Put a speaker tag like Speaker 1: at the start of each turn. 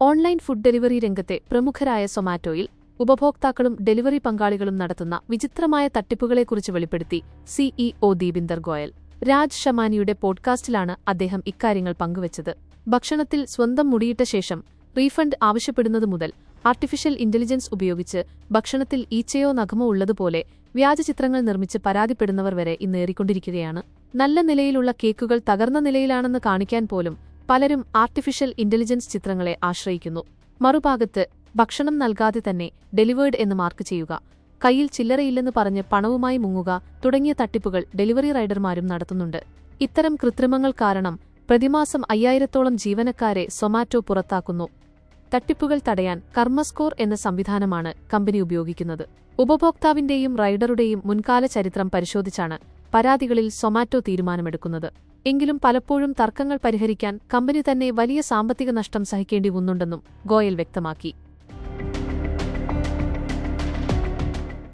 Speaker 1: Online food delivery രംഗത്തെ പ്രമുഖരായ സൊമാറ്റോയിൽ ഉപഭോക്താക്കളും ഡെലിവറി പങ്കാളികളും നടത്തുന്ന വിചിത്രമായ തട്ടിപ്പുകളെക്കുറിച്ച് വെളിപ്പെടുത്തി സിഇഒ ദീപിന്ദർ ഗോയൽ. രാജ് ഷമാനിയുടെ പോഡ്കാസ്റ്റിലാണ് അദ്ദേഹം ഇക്കാര്യങ്ങൾ പങ്കുവച്ചത്. ഭക്ഷണത്തിൽ സ്വന്തം മുടിയിട്ട ശേഷം റീഫണ്ട് ആവശ്യപ്പെടുന്നത് മുതൽ ആർട്ടിഫിഷ്യൽ ഇന്റലിജൻസ് ഉപയോഗിച്ച് ഭക്ഷണത്തിൽ ഈച്ചയോ നഖമോ ഉള്ളതുപോലെ വ്യാജ ചിത്രങ്ങൾ നിർമ്മിച്ച് പരാതിപ്പെടുന്നവർ വരെ ഇന്ന് ഏറിക്കൊണ്ടിരിക്കുകയാണ്. നല്ല നിലയിലുള്ള കേക്കുകൾ തകർന്ന നിലയിലാണെന്ന് കാണിക്കാൻ പോലും പലരും ആർട്ടിഫിഷ്യൽ ഇന്റലിജൻസ് ചിത്രങ്ങളെ ആശ്രയിക്കുന്നു. മറുഭാഗത്ത് ഭക്ഷണം നൽകാതെ തന്നെ ഡെലിവേർഡ് എന്ന് മാർക്ക് ചെയ്യുക കയ്യിൽ ചില്ലറയില്ലെന്ന് പറഞ്ഞ് പണവുമായി മുങ്ങുക തുടങ്ങിയ തട്ടിപ്പുകൾ ഡെലിവറി റൈഡർമാരും നടത്തുന്നുണ്ട്. ഇത്തരം കൃത്രിമങ്ങൾ കാരണം പ്രതിമാസം അയ്യായിരത്തോളം ജീവനക്കാരെ സൊമാറ്റോ പുറത്താക്കുന്നു. തട്ടിപ്പുകൾ തടയാൻ കർമ്മസ്കോർ എന്ന സംവിധാനമാണ് കമ്പനി ഉപയോഗിക്കുന്നത്. ഉപഭോക്താവിന്റെയും റൈഡറുടെയും മുൻകാല ചരിത്രം പരിശോധിച്ചാണ് പരാതികളിൽ സൊമാറ്റോ തീരുമാനമെടുക്കുന്നത്. എങ്കിലും പലപ്പോഴും തർക്കങ്ങൾ പരിഹരിക്കാൻ കമ്പനി തന്നെ വലിയ സാമ്പത്തിക നഷ്ടം സഹിക്കേണ്ടി വന്നുണ്ടെന്നും ഗോയൽ വ്യക്തമാക്കി.